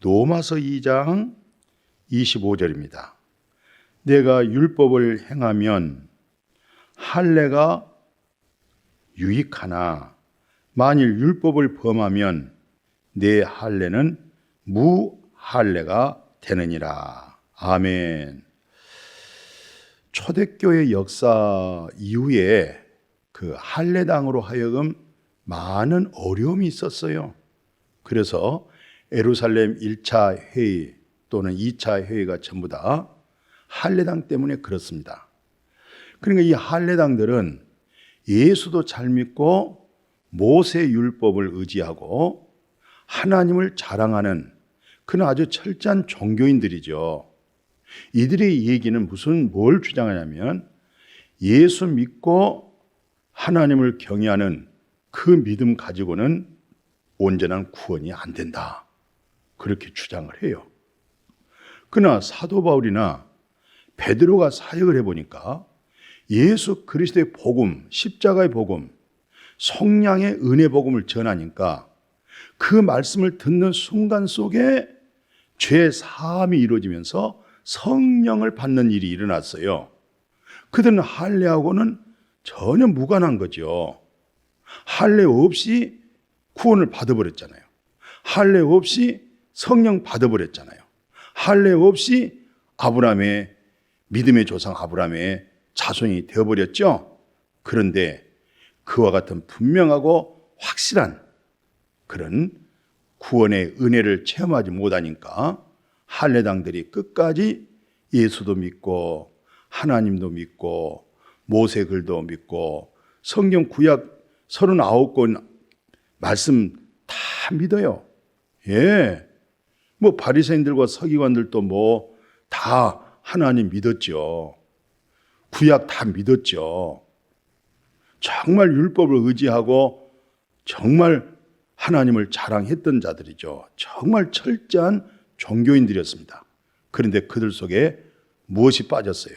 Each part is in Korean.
로마서 2장 25절입니다. 내가 율법을 행하면 할례가 유익하나 만일 율법을 범하면 내 할례는 무할례가 되느니라. 아멘. 초대교회 역사 이후에 그 할례당으로 하여금 많은 어려움이 있었어요. 그래서 에루살렘 1차 회의 또는 2차 회의가 전부 다 할례당 때문에 그렇습니다. 그러니까 이 할례당들은 예수도 잘 믿고 모세 율법을 의지하고 하나님을 자랑하는 그는 아주 철저한 종교인들이죠. 이들의 얘기는 무슨 뭘 주장하냐면 예수 믿고 하나님을 경외하는 그 믿음 가지고는 온전한 구원이 안 된다. 그렇게 주장을 해요. 그러나 사도 바울이나 베드로가 사역을 해보니까 예수 그리스도의 복음, 십자가의 복음, 성량의 은혜 복음을 전하니까 그 말씀을 듣는 순간 속에 죄 사함이 이루어지면서 성령을 받는 일이 일어났어요. 그들은 할례하고는 전혀 무관한 거죠. 할례 없이 구원을 받아버렸잖아요. 할례 없이 성령 받아버렸잖아요. 할례 없이 아브라함의 믿음의 조상 아브라함의 자손이 되어버렸죠. 그런데 그와 같은 분명하고 확실한 그런 구원의 은혜를 체험하지 못하니까 할례당들이 끝까지 예수도 믿고 하나님도 믿고 모세 글도 믿고 성경 구약 39권 말씀 다 믿어요. 예. 뭐 바리새인들과 서기관들도 뭐 다 하나님 믿었죠. 구약 다 믿었죠. 정말 율법을 의지하고 정말 하나님을 자랑했던 자들이죠. 정말 철저한 종교인들이었습니다. 그런데 그들 속에 무엇이 빠졌어요?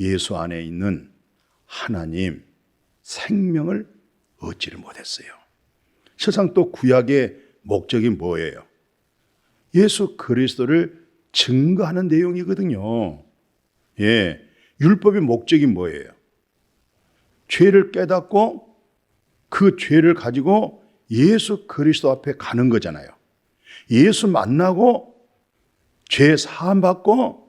예수 안에 있는 하나님 생명을 얻지를 못했어요. 세상 또 구약의 목적이 뭐예요? 예수 그리스도를 증거하는 내용이거든요. 예. 율법의 목적이 뭐예요? 죄를 깨닫고 그 죄를 가지고 예수 그리스도 앞에 가는 거잖아요. 예수 만나고 죄 사함 받고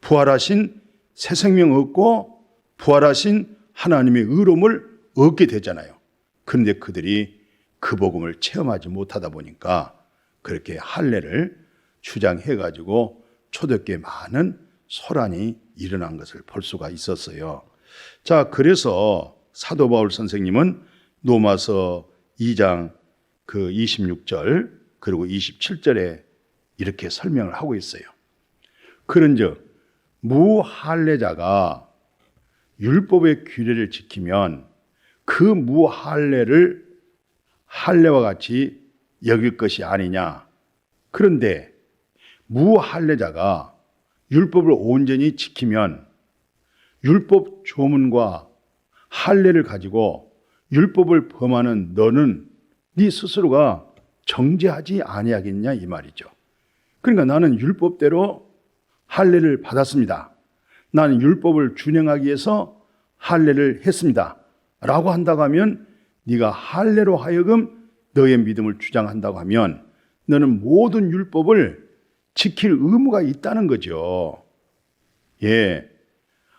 부활하신 새 생명 얻고 부활하신 하나님의 의로움을 얻게 되잖아요. 그런데 그들이 그 복음을 체험하지 못하다 보니까 그렇게 할례를 주장해 가지고 초대교회 많은 소란이 일어난 것을 볼 수가 있었어요. 자, 그래서 사도 바울 선생님은 로마서 2장 그 26절 그리고 27절에 이렇게 설명을 하고 있어요. 그런즉 무할례자가 율법의 규례를 지키면 그 무할례를 할례와 같이 여길 것이 아니냐. 그런데 무할례자가 율법을 온전히 지키면 율법 조문과 할례를 가지고 율법을 범하는 너는 네 스스로가 정죄하지 아니하겠냐 이 말이죠. 그러니까 나는 율법대로 할례를 받았습니다. 나는 율법을 준행하기 위해서 할례를 했습니다. 라고 한다고 하면 네가 할례로 하여금 너의 믿음을 주장한다고 하면 너는 모든 율법을 지킬 의무가 있다는 거죠. 예.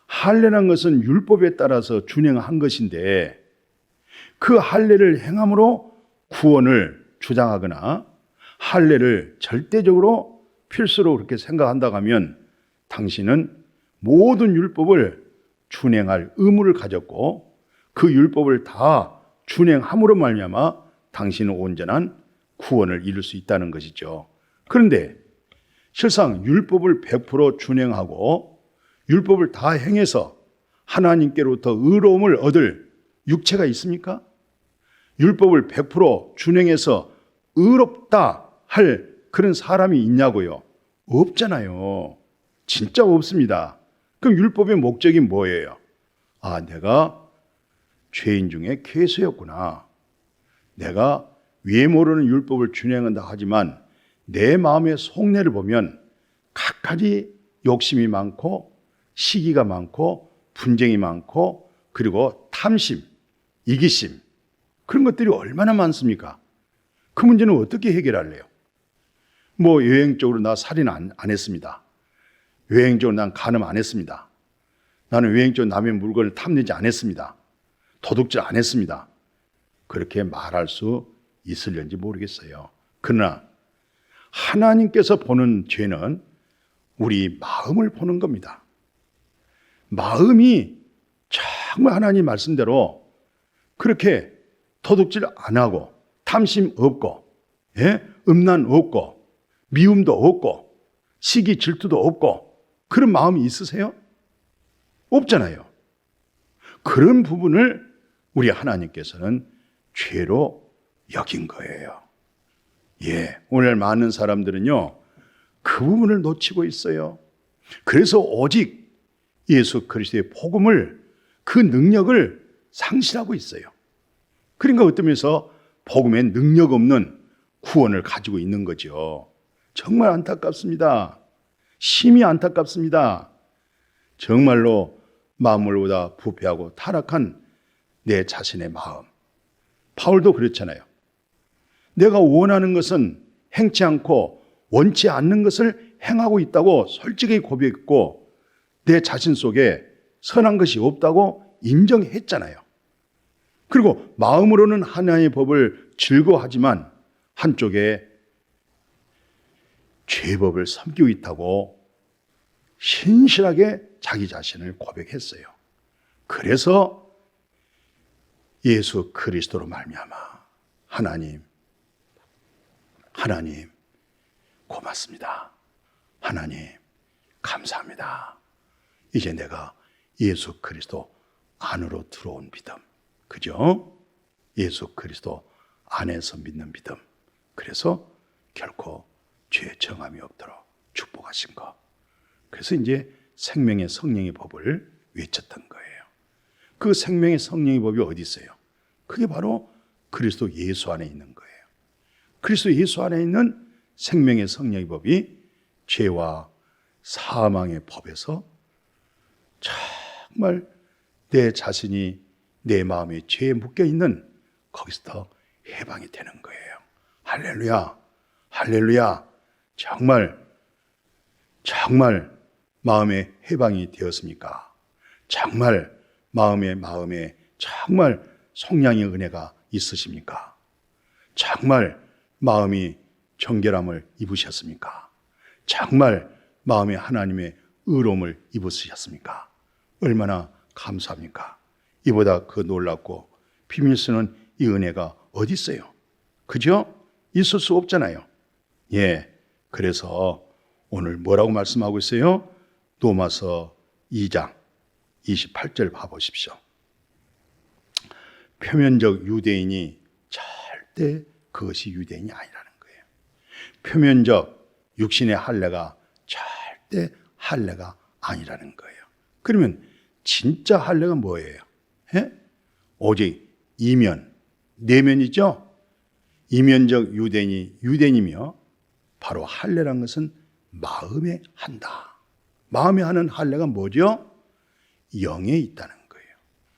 할례란 것은 율법에 따라서 준행한 것인데 그 할례를 행함으로 구원을 주장하거나 할례를 절대적으로 필수로 그렇게 생각한다고 하면 당신은 모든 율법을 준행할 의무를 가졌고 그 율법을 다 준행함으로 말미암아 당신은 온전한 구원을 이룰 수 있다는 것이죠. 그런데 실상 율법을 100% 준행하고 율법을 다 행해서 하나님께로부터 의로움을 얻을 육체가 있습니까? 율법을 100% 준행해서 의롭다 할 그런 사람이 있냐고요? 없잖아요. 진짜 없습니다. 그럼 율법의 목적이 뭐예요? 아, 내가 죄인 중에 괴수였구나. 내가 외모로는 율법을 준행한다 하지만 내 마음의 속내를 보면 각가지 욕심이 많고 시기가 많고 분쟁이 많고 그리고 탐심, 이기심 그런 것들이 얼마나 많습니까? 그 문제는 어떻게 해결할래요? 뭐 여행적으로 나 살인 안, 안 했습니다. 여행적으로 난 간음 안 했습니다. 나는 여행적으로 남의 물건을 탐내지 안 했습니다. 도둑질 안 했습니다. 그렇게 말할 수 있을는지 모르겠어요. 그러나 하나님께서 보는 죄는 우리 마음을 보는 겁니다. 마음이 정말 하나님 말씀대로 그렇게 도둑질 안 하고 탐심 없고 예? 음란 없고 미움도 없고 시기 질투도 없고 그런 마음이 있으세요? 없잖아요. 그런 부분을 우리 하나님께서는 죄로 여긴 거예요. 예, 오늘 많은 사람들은요, 그 부분을 놓치고 있어요. 그래서 오직 예수 그리스도의 복음을 그 능력을 상실하고 있어요. 그러니까 어떤 면에서 복음에 능력 없는 구원을 가지고 있는 거죠. 정말 안타깝습니다. 심히 안타깝습니다. 정말로 마음을보다 부패하고 타락한 내 자신의 마음. 바울도 그렇잖아요. 내가 원하는 것은 행치 않고 원치 않는 것을 행하고 있다고 솔직히 고백했고 내 자신 속에 선한 것이 없다고 인정했잖아요. 그리고 마음으로는 하나님의 법을 즐거워하지만 한쪽에 죄법을 섬기고 있다고 신실하게 자기 자신을 고백했어요. 그래서 예수 그리스도로 말미암아 하나님 하나님 고맙습니다. 하나님 감사합니다. 이제 내가 예수 그리스도 안으로 들어온 믿음. 그죠? 예수 그리스도 안에서 믿는 믿음. 그래서 결코 죄 정함이 없도록 축복하신 것. 그래서 이제 생명의 성령의 법을 외쳤던 거예요. 그 생명의 성령의 법이 어디 있어요? 그게 바로 그리스도 예수 안에 있는 거예요. 그리스도 예수 안에 있는 생명의 성령의 법이 죄와 사망의 법에서 정말 내 자신이 내 마음에 죄에 묶여 있는 거기서 해방이 되는 거예요. 할렐루야, 할렐루야. 정말, 정말 마음에 해방이 되었습니까? 정말 마음에 마음에 정말 성량의 은혜가 있으십니까? 정말 마음이 정결함을 입으셨습니까? 정말 마음에 하나님의 의로움을 입으셨습니까? 얼마나 감사합니까? 이보다 그 놀랍고 비밀 쓰는 이 은혜가 어디 있어요? 그죠? 있을 수 없잖아요. 예. 그래서 오늘 뭐라고 말씀하고 있어요? 로마서 2장 28절 봐보십시오. 표면적 유대인이 절대 그것이 유대인이 아니라는 거예요. 표면적 육신의 할례가 절대 할례가 아니라는 거예요. 그러면 진짜 할례가 뭐예요? 예? 오직 이면, 내면이죠? 이면적 유대인이 유대인이며 바로 할례란 것은 마음에 한다. 마음에 하는 할례가 뭐죠? 영에 있다는 거예요.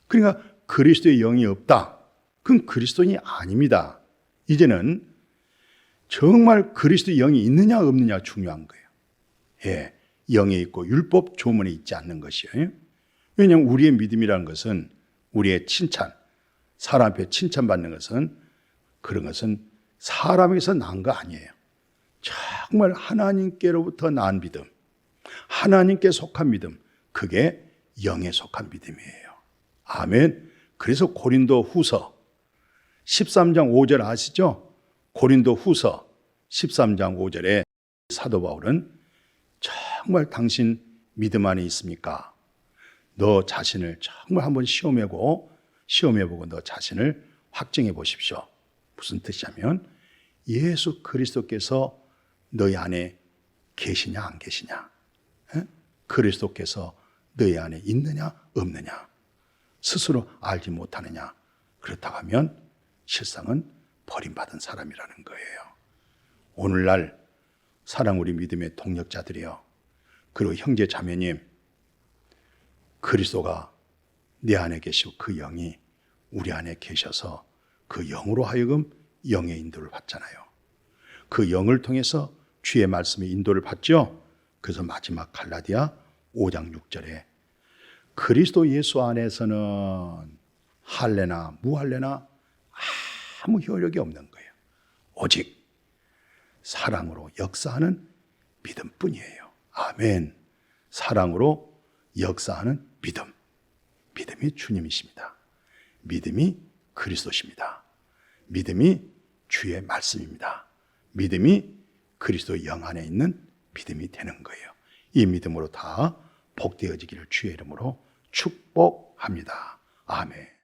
그러니까 그리스도의 영이 없다. 그건 그리스도인이 아닙니다. 이제는 정말 그리스도의 영이 있느냐 없느냐 중요한 거예요. 예, 영에 있고 율법 조문에 있지 않는 것이에요. 왜냐하면 우리의 믿음이라는 것은 우리의 칭찬, 사람 앞에 칭찬받는 것은 그런 것은 사람에서 난 거 아니에요. 정말 하나님께로부터 난 믿음, 하나님께 속한 믿음, 그게 영에 속한 믿음이에요. 아멘. 그래서 고린도 후서 13장 5절 아시죠? 고린도 후서 13장 5절에 사도 바울은 정말 당신 믿음 안에 있습니까? 너 자신을 정말 한번 시험해보고 시험해보고 너 자신을 확증해 보십시오. 무슨 뜻이냐면 예수 그리스도께서 너희 안에 계시냐 안 계시냐? 에? 그리스도께서 너희 안에 있느냐 없느냐? 스스로 알지 못하느냐? 그렇다고 하면 실상은 버림받은 사람이라는 거예요. 오늘날 사랑 우리 믿음의 동력자들이여. 그리고 형제 자매님, 그리스도가 내 안에 계시고 그 영이 우리 안에 계셔서 그 영으로 하여금 영의 인도를 받잖아요. 그 영을 통해서 주의 말씀의 인도를 받죠. 그래서 마지막 갈라디아 5장 6절에 그리스도 예수 안에서는 할례나 무할례나 아무 효력이 없는 거예요. 오직 사랑으로 역사하는 믿음뿐이에요. 아멘. 사랑으로 역사하는 믿음. 믿음이 주님이십니다. 믿음이 그리스도십니다. 믿음이 주의 말씀입니다. 믿음이 그리스도 영 안에 있는 믿음이 되는 거예요. 이 믿음으로 다 복되어지기를 주의 이름으로 축복합니다. 아멘.